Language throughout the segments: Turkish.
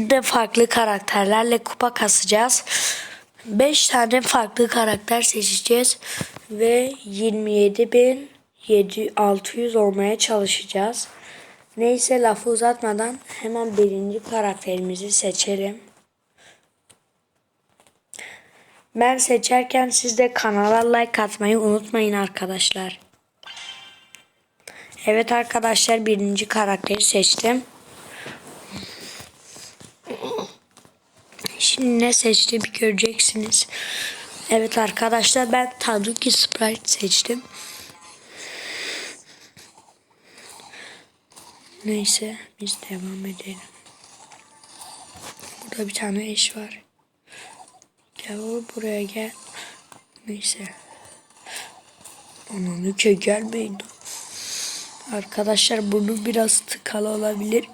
Biz de farklı karakterlerle kupa kasacağız. 5 tane farklı karakter seçeceğiz. Ve 27.600 olmaya çalışacağız. Neyse lafı uzatmadan hemen birinci karakterimizi seçelim. Ben seçerken siz de kanala like atmayı unutmayın arkadaşlar. Evet arkadaşlar birinci karakteri seçtim. Şimdi ne seçtiğimi göreceksiniz. Evet arkadaşlar ben Taduki Sprite seçtim. Neyse biz devam edelim. Burada bir tane eş var. Gel buraya gel. Neyse. Ananı ke gelmeyin. Arkadaşlar bunu biraz tıkalı olabilir.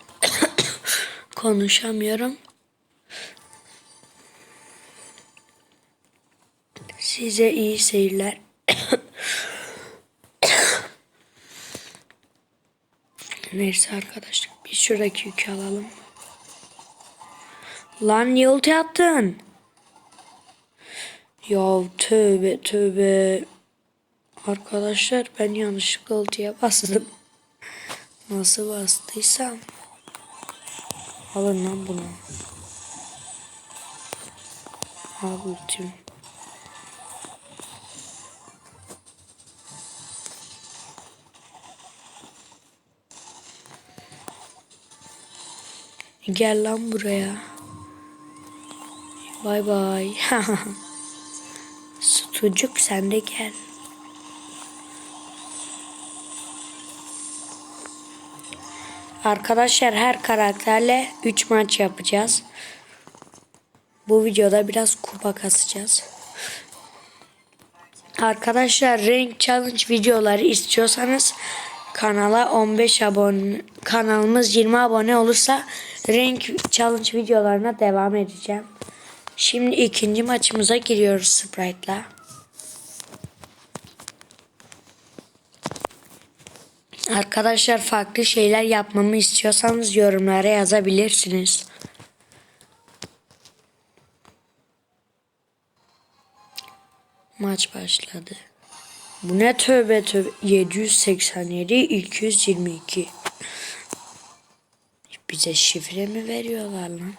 Konuşamıyorum. Size iyi seyirler. Neyse arkadaşlar bir şuradaki yükü alalım. Lan niye ulti attın? Ya tövbe tövbe. Arkadaşlar ben yanlışlıkla ultiye bastım. Nasıl bastıysam. Alın lan bunu. Al ultim. Gel lan buraya. Bay bay. Sutucuk sen de gel. Arkadaşlar her karakterle 3 maç yapacağız. Bu videoda biraz kupa kasacağız. Arkadaşlar renk challenge videoları istiyorsanız kanala 15 abone kanalımız 20 abone olursa renk challenge videolarına devam edeceğim. Şimdi ikinci maçımıza giriyoruz Sprite'la. Arkadaşlar farklı şeyler yapmamı istiyorsanız yorumlara yazabilirsiniz. Maç başladı. Bu ne tövbe tövbe 787 222 Bize şifre mi veriyorlar lan?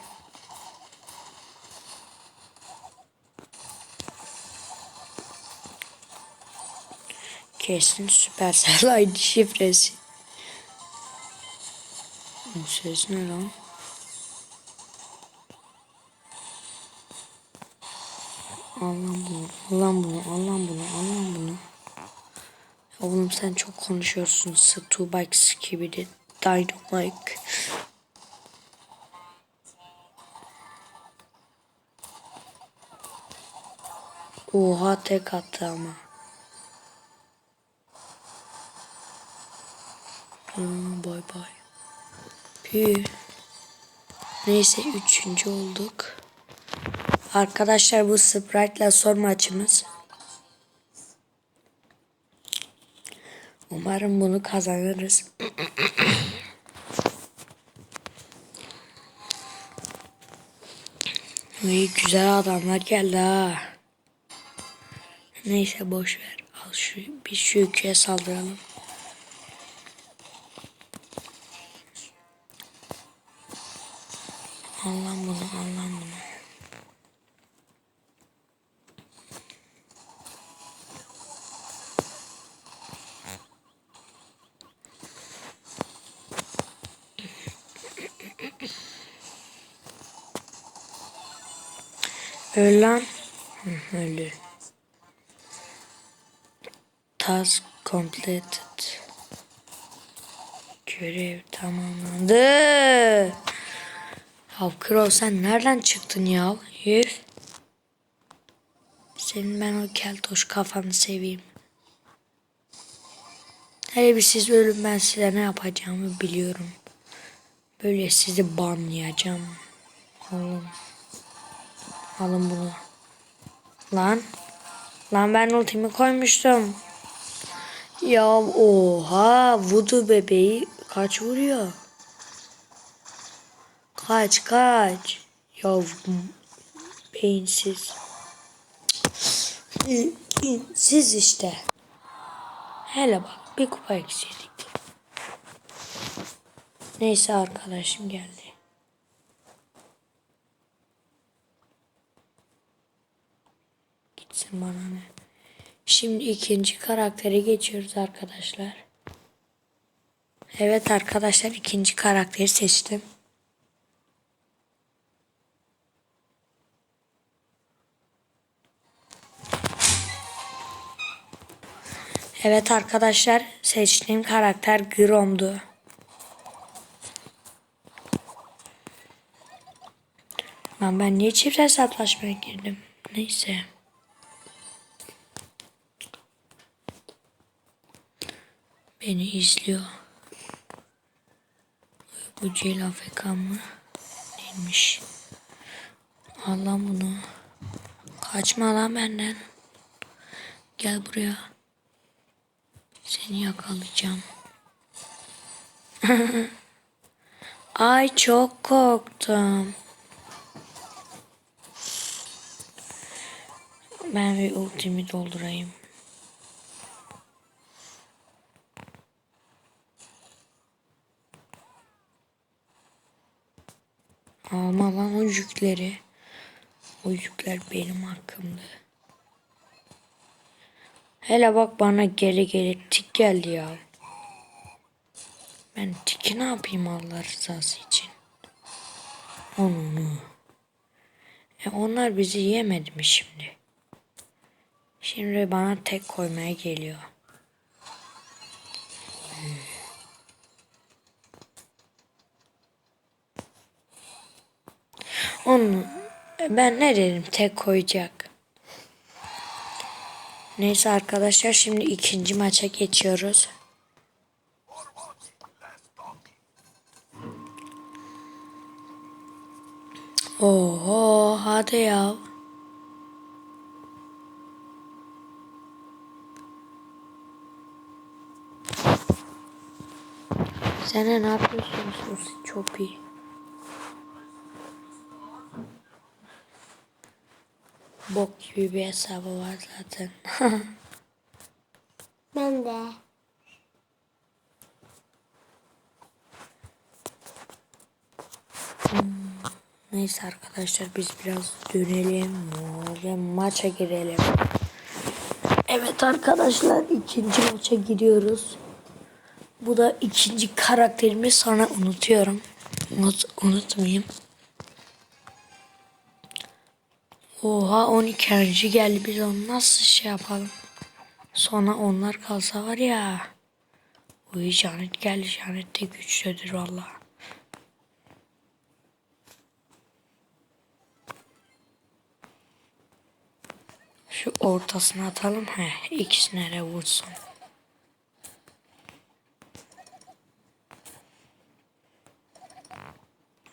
Kesin Supercell aynı şifresi. Bu ses ne lan? Al lan bunu, al lan bunu, al lan bunu, al lan bunu. Oğlum sen çok konuşuyorsun. Stu Bikes gibi de Dynamite. Oha tek attı ama. Hmm, bay bay. Pü. Neyse üçüncü olduk. Arkadaşlar bu Sprite'la son maçımız. Umarım bunu kazanırız. İyi güzel adamlar geldi ha. Neyse boş ver. Al şu bir şu ülkeye saldıralım. Al lan bunu, al lan bunu. Öl lan. Task completed. Görev tamamlandı. Ya Kro sen nereden çıktın ya? Yürü. Senin ben o keltoş kafanı seveyim. Hele bir siz ölün ben size ne yapacağımı biliyorum. Böyle sizi banlayacağım. Oğlum. Alın bunu. Lan. Lan ben ultimi koymuştum. Ya oha. Voodoo bebeği kaç vuruyor? Kaç kaç. Yavrum. Beyinsiz. Siz işte. Hele bak bir kupa eksildik. Neyse arkadaşım geldi. Gitsin bana ne. Şimdi ikinci karaktere geçiyoruz arkadaşlar. Evet arkadaşlar ikinci karakteri seçtim. Evet arkadaşlar seçtiğim karakter Grom'du. Lan ben niye çift hesaplaşmaya girdim? Neyse. Beni izliyor. Bu Ceylan Fekan mı? Değilmiş. Al lan bunu. Kaçma lan benden. Gel buraya. Seni yakalayacağım. Ay çok korktum. Ben bir ultimi doldurayım. Alma lan o yükleri. O yükler benim hakkımda. Hele bak bana geri geri tik geldi ya. Ben tiki ne yapayım Allah rızası için? Onu. E onlar bizi yemedi mi şimdi? Şimdi bana tek koymaya geliyor. Hmm. Onu ben ne dedim tek koyacak. Neyse arkadaşlar şimdi ikinci maça geçiyoruz. Oho hadi ya. Sen ne yapıyorsun? Çok iyi. Bok gibi bir hesabı var zaten. Ben de. Neyse arkadaşlar biz biraz dönelim ve maça girelim. Evet arkadaşlar ikinci maça gidiyoruz. Bu da ikinci karakterimi sonra unutuyorum. Unut, unutmayayım. Oha 12. geldi biz onu nasıl şey yapalım. Sonra onlar kalsa var ya. Uy Janet geldi Janet de güçlüdür valla. Şu ortasına atalım. He, ikisine de vursun.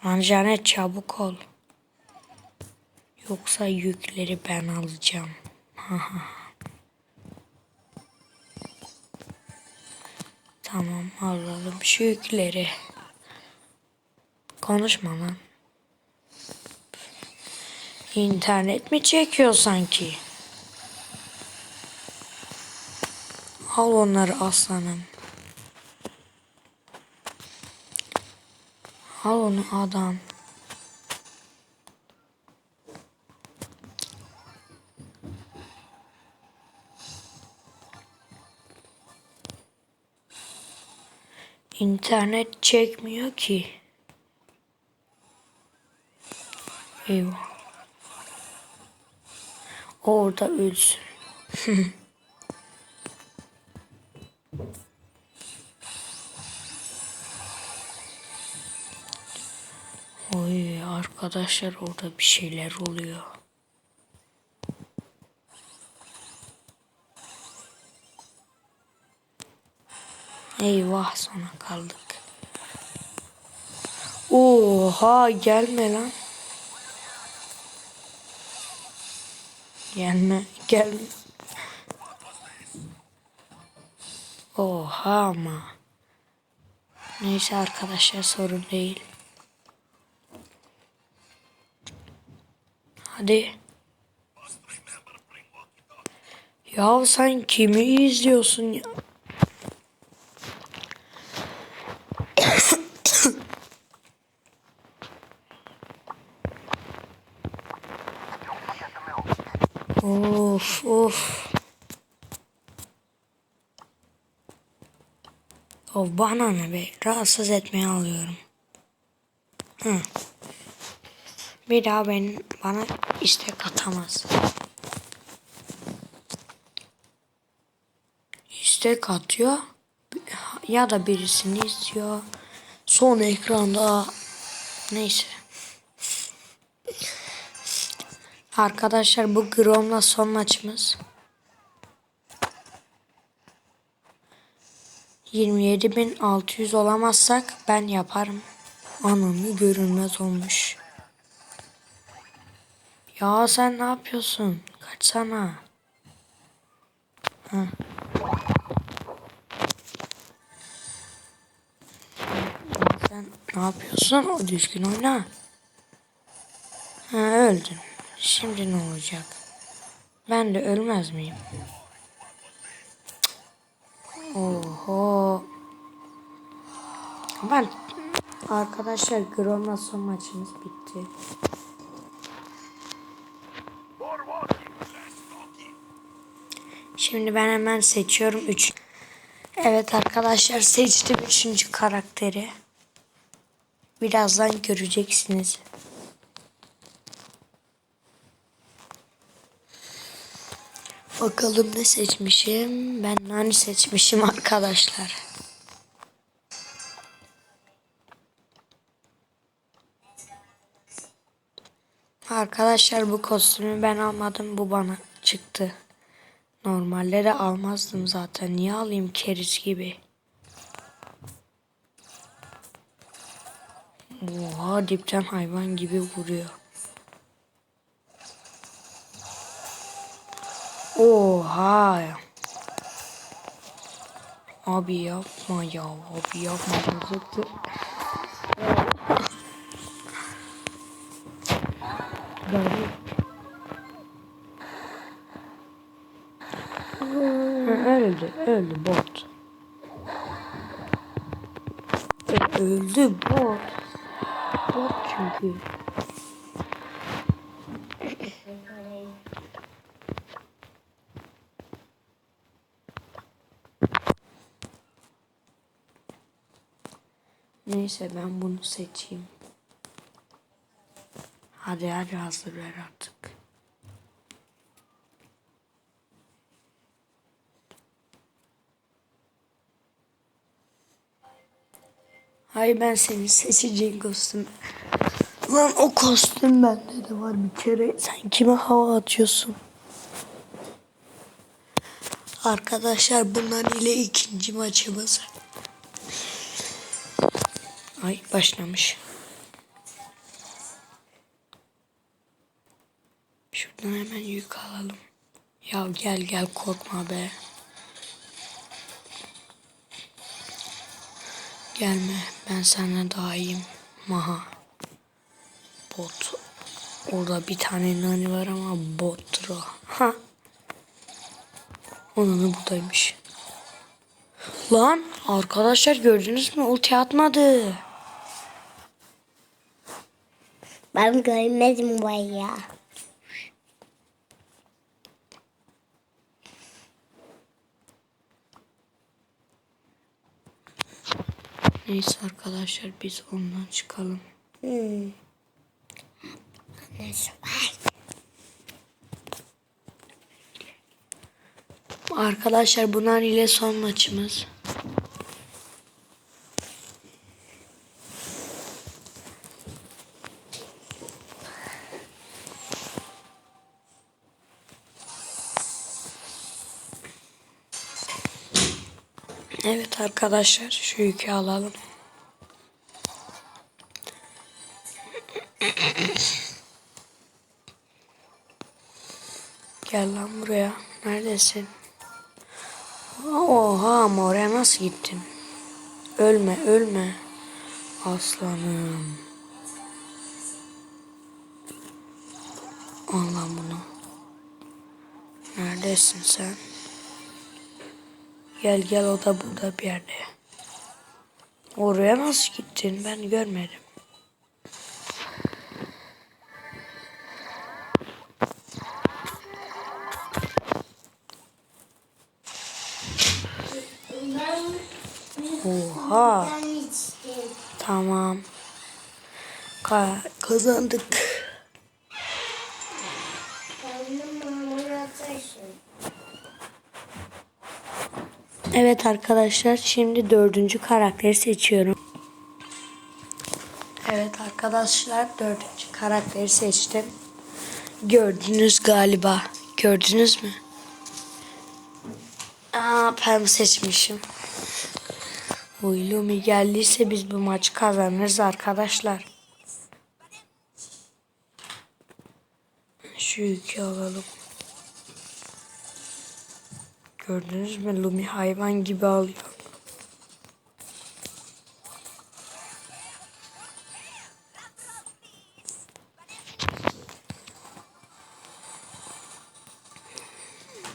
Lan Janet çabuk ol. Yoksa yükleri ben alacağım. tamam alalım şu yükleri. Konuşma lan. İnternet mi çekiyor sanki? Al onları aslanım. Al onu adam. İnternet çekmiyor ki. Eyvah. Orada ölsün. Oy arkadaşlar orada bir şeyler oluyor. Eyvah sona kaldık. Oha gelme lan. Gelme gelme. Oha ama. Neyse arkadaşlar sorun değil. Hadi. Ya sen kimi izliyorsun ya? of of. Of bana ne be? Rahatsız etmeye alıyorum. Hı. Bir daha ben bana istek atamaz. istek atıyor ya da birisini istiyor. Son ekranda neyse. Arkadaşlar bu Grom'la son maçımız. 27.600 olamazsak ben yaparım. Anamı görünmez olmuş. Ya sen ne yapıyorsun? Kaçsana. Heh. Sen ne yapıyorsun? O düzgün oyna. Ha öldün. Şimdi ne olacak? Ben de ölmez miyim? Oho. Ben arkadaşlar Grom'la son maçımız bitti. Şimdi ben hemen seçiyorum 3. Evet arkadaşlar seçtim 3. karakteri. Birazdan göreceksiniz. Bakalım ne seçmişim. Ben nani seçmişim arkadaşlar. Arkadaşlar bu kostümü ben almadım. Bu bana çıktı. Normalde de almazdım zaten. Niye alayım keriz gibi? Oha dipten hayvan gibi vuruyor. Oha. Abi yapma ya. Abi yapma. Öldü. Öldü bot. Öldü bot. Bot çünkü. Neyse ben bunu seçeyim. Hadi hadi hazır ver artık. Hayır ben senin seçeceğin kostüm. Lan o kostüm bende de var bir kere. Sen kime hava atıyorsun? Arkadaşlar bunlar ile ikinci maçımız. Ay başlamış. Şuradan hemen yük alalım. Ya gel gel korkma be. Gelme ben senden daha iyiyim. Maha. Bot. Orada bir tane nani var ama bottur. Ha. Onun buradaymış. Lan arkadaşlar gördünüz mü? Ulti atmadı. Ben görmedim bu ya. Neyse arkadaşlar biz ondan çıkalım. Hmm. Neyse. Arkadaşlar bunlar ile son maçımız. Evet arkadaşlar şu yükü alalım. Gel lan buraya. Neredesin? Oha ama oraya nasıl gittin? Ölme ölme. Aslanım. Al lan bunu. Neredesin sen? Gel gel o da burada bir yerde. Oraya nasıl gittin ben görmedim. Oha. Tamam. Ka kazandık. Evet arkadaşlar şimdi dördüncü karakteri seçiyorum. Evet arkadaşlar dördüncü karakteri seçtim. Gördünüz galiba. Gördünüz mü? Aa ben seçmişim. Uylumi geldiyse biz bu maçı kazanırız arkadaşlar. Şu yükü alalım. Gördünüz mü? Lumi hayvan gibi alıyor.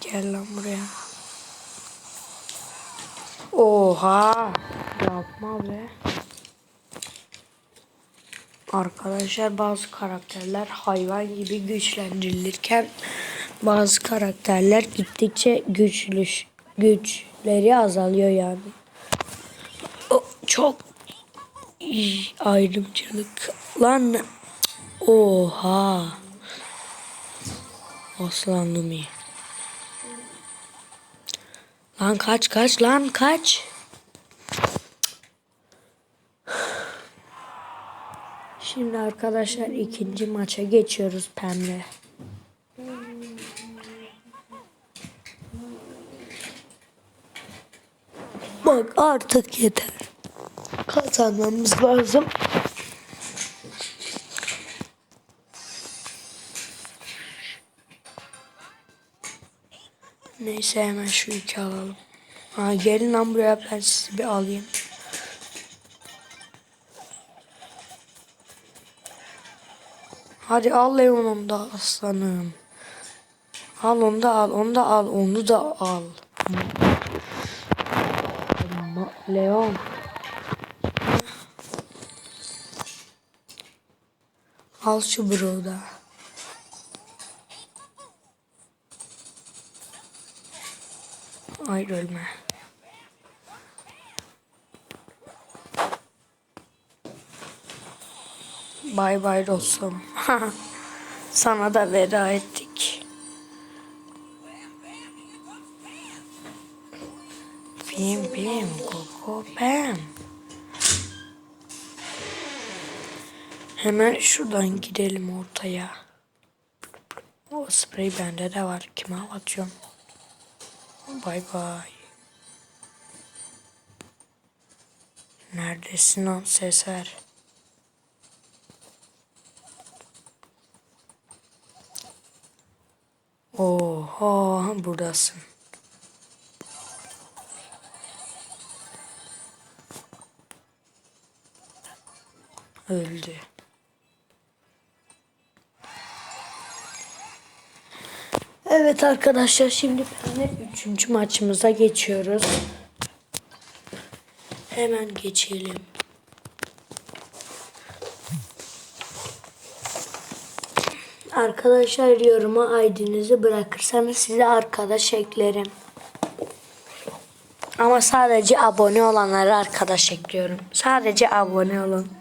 Gel lan buraya. Oha! Yapma be. Arkadaşlar bazı karakterler hayvan gibi güçlendirilirken bazı karakterler gittikçe güçlü güçleri azalıyor yani. O çok iyi ayrımcılık lan. Oha. Aslan Lumi. Lan kaç kaç lan kaç. Şimdi arkadaşlar ikinci maça geçiyoruz pembe. Bak artık yeter. Kazanmamız lazım. Neyse hemen şu iki alalım. Ha, gelin lan buraya ben sizi bir alayım. Hadi al Leon'u da aslanım. Al onu da al, onu da al, onu da al. Leon. Al şu bro. Ay ölme. Bay bay dostum. Sana da veda ettik. Bim bim koko pem. Hemen şuradan gidelim ortaya. O sprey bende de var. Kime atıyorum? Bay bay. Neredesin lan Seser? Oha buradasın. Öldü. Evet arkadaşlar şimdi ben üçüncü maçımıza geçiyoruz. Hemen geçelim. Arkadaşlar yoruma ID'nizi bırakırsanız size arkadaş eklerim. Ama sadece abone olanları arkadaş ekliyorum. Sadece abone olun.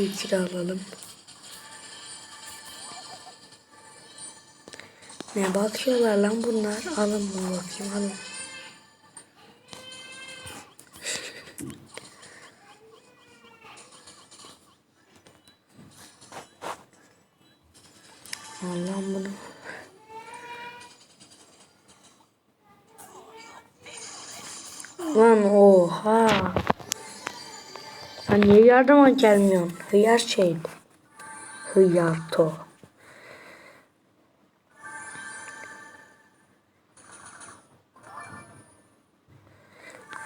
Bir şu iki de alalım. Ne bakıyorlar lan bunlar? Alın bunu bakayım alın. Allah'ım bunu. Lan oha. Sen niye yardıma gelmiyorsun? Hıyar şeydi. Hıyar to.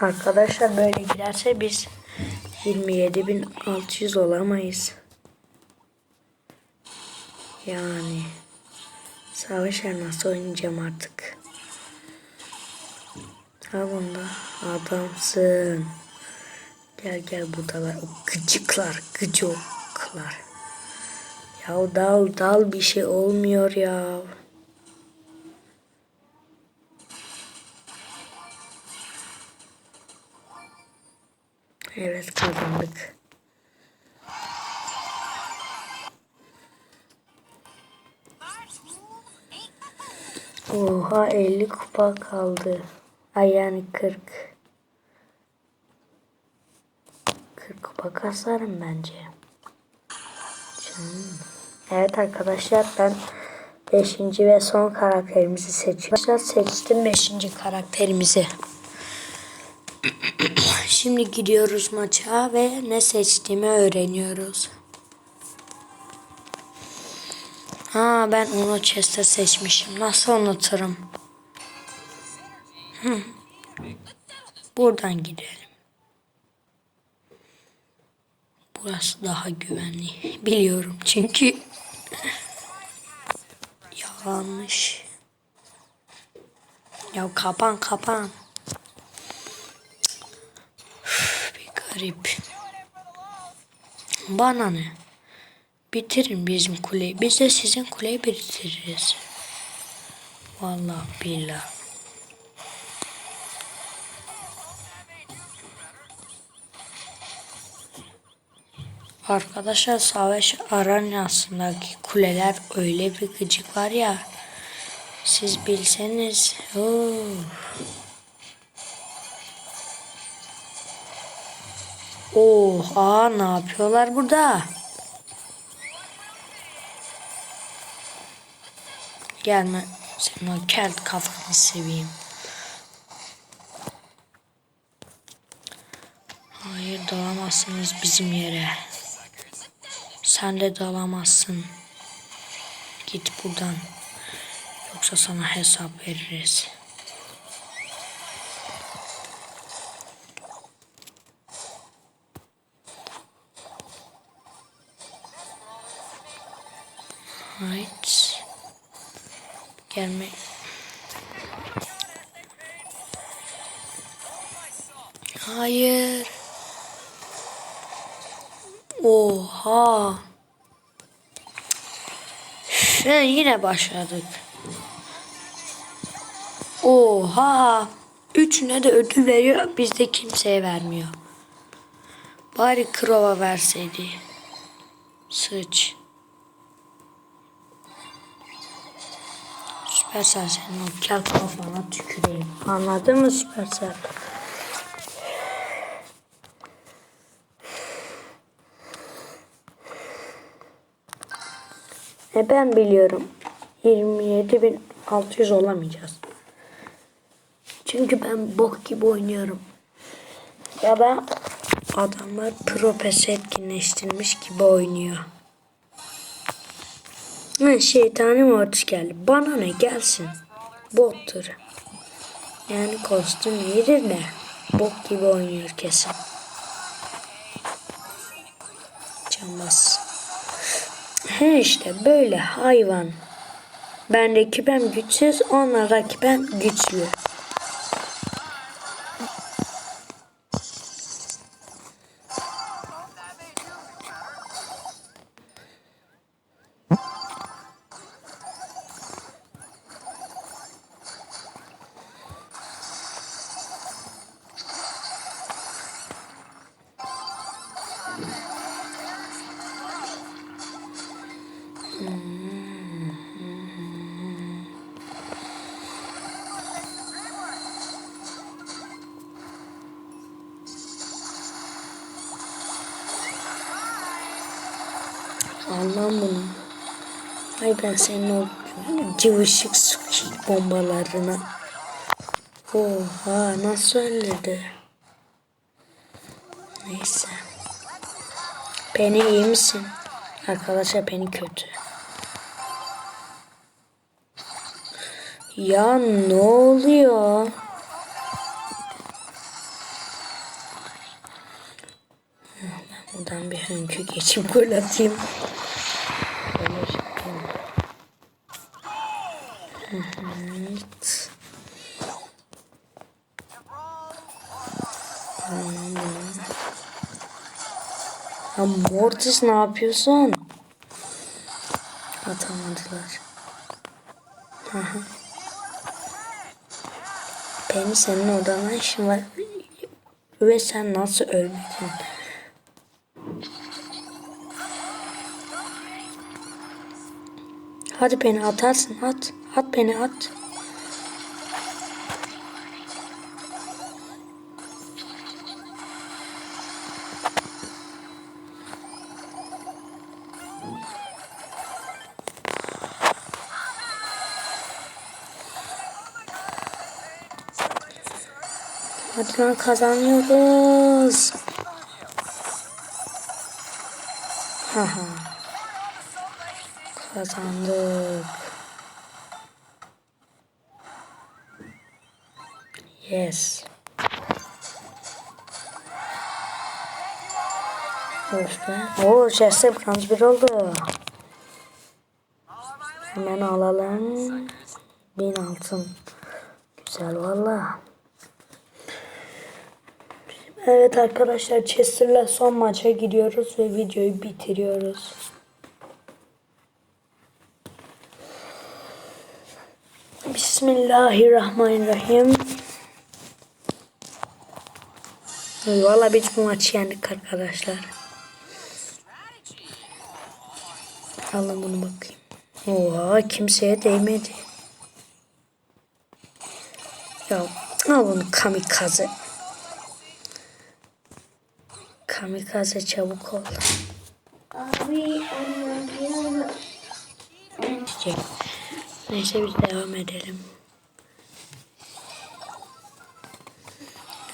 Arkadaşlar böyle giderse biz 27.600 olamayız. Yani savaşlar nasıl oynayacağım artık. Ha bunda adamsın. Gel gel buradalar o gıcıklar gıcıklar. Ya dal dal bir şey olmuyor ya. Evet kazandık. Oha 50 kupa kaldı. Ay yani 40. 40 kupa bence. Evet arkadaşlar ben 5. ve son karakterimizi seçiyorum. Arkadaşlar seçtim 5. karakterimizi. Şimdi gidiyoruz maça ve ne seçtiğimi öğreniyoruz. Ha ben onu Chester seçmişim. Nasıl unuturum? Hı. Buradan gidelim. Burası daha güvenli. Biliyorum çünkü yanlış. Ya kapan kapan. Üf, bir garip. Bana ne? Bitirin bizim kuleyi. Biz de sizin kuleyi bitiririz. Vallahi billah. Arkadaşlar savaş arenasındaki kuleler öyle bir gıcık var ya. Siz bilseniz. Oo. Oha ne yapıyorlar burada? Gelme. Senin o kelt kafanı seveyim. Hayır dalamazsınız bizim yere. Sen de dalamazsın. Git buradan. Yoksa sana hesap veririz. Right. Gelme. Hayır. Oha. Ve yine başladık. Oha. Üçüne de ödül veriyor. Bizde kimseye vermiyor. Bari Krova verseydi. Sıç. Süpersel senin o kel kafana tüküreyim. Anladın mı Süpersel? E ben biliyorum. 27.600 olamayacağız. Çünkü ben bok gibi oynuyorum. Ya da adamlar pro pes etkinleştirmiş gibi oynuyor. Ha, şeytani mortis geldi. Bana ne gelsin. Bottur. Yani kostüm iyidir de bok gibi oynuyor kesin. Canbaz. He işte böyle hayvan. Ben rakibim güçsüz, onlar rakibim güçlü. yapacağım bunu. Ay ben senin o cıvışık sıkışık bombalarına. Oha nasıl öldürdü? Neyse. Beni iyi misin? Arkadaşlar beni kötü. Ya ne oluyor? Ben buradan bir hünkü geçip gol atayım. Mortis ne yapıyorsun? Atamadılar. Aha. Benim senin odana işim var. Ve sen nasıl ölmedin? Hadi beni atarsın at. At beni at. Hadi lan kazanıyoruz. Haha. Kazandık. Yes. Of be. Oo, Chester bronz bir oldu. Hemen alalım. Bin altın. Güzel valla. Evet arkadaşlar Chester'la son maça gidiyoruz ve videoyu bitiriyoruz. Bismillahirrahmanirrahim. Valla biz bu maçı yendik arkadaşlar. Alın bunu bakayım. Oha kimseye değmedi. Ya al bunu kamikaze. Kamikaze çabuk ol. Abi anlamıyorum. Çiçek. Neyse biz devam edelim.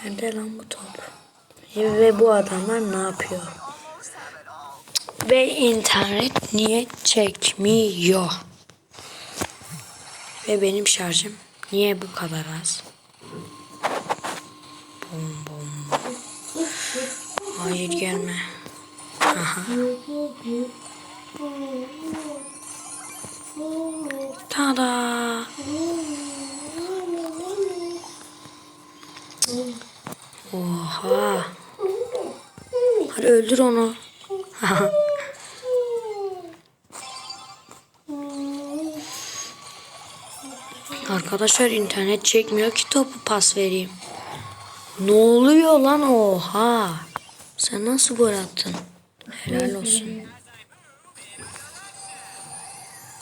Nerede lan bu top? Ve bu adamlar ne yapıyor? Ve internet niye çekmiyor? Ve benim şarjım niye bu kadar az? Hayır gelme. Aha. Tada. Oha. Hadi öldür onu. Arkadaşlar internet çekmiyor ki topu pas vereyim. Ne oluyor lan oha. Sen nasıl gol attın? Helal olsun.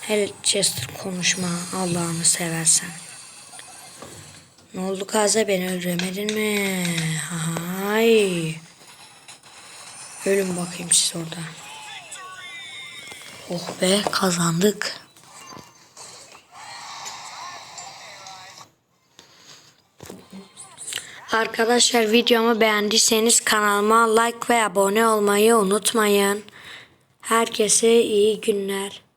Hele Chester konuşma Allah'ını seversen. Ne oldu Kaze beni öldüremedin mi? Hay. Ölün bakayım siz orada. Oh be kazandık. Arkadaşlar videomu beğendiyseniz kanalıma like ve abone olmayı unutmayın. Herkese iyi günler.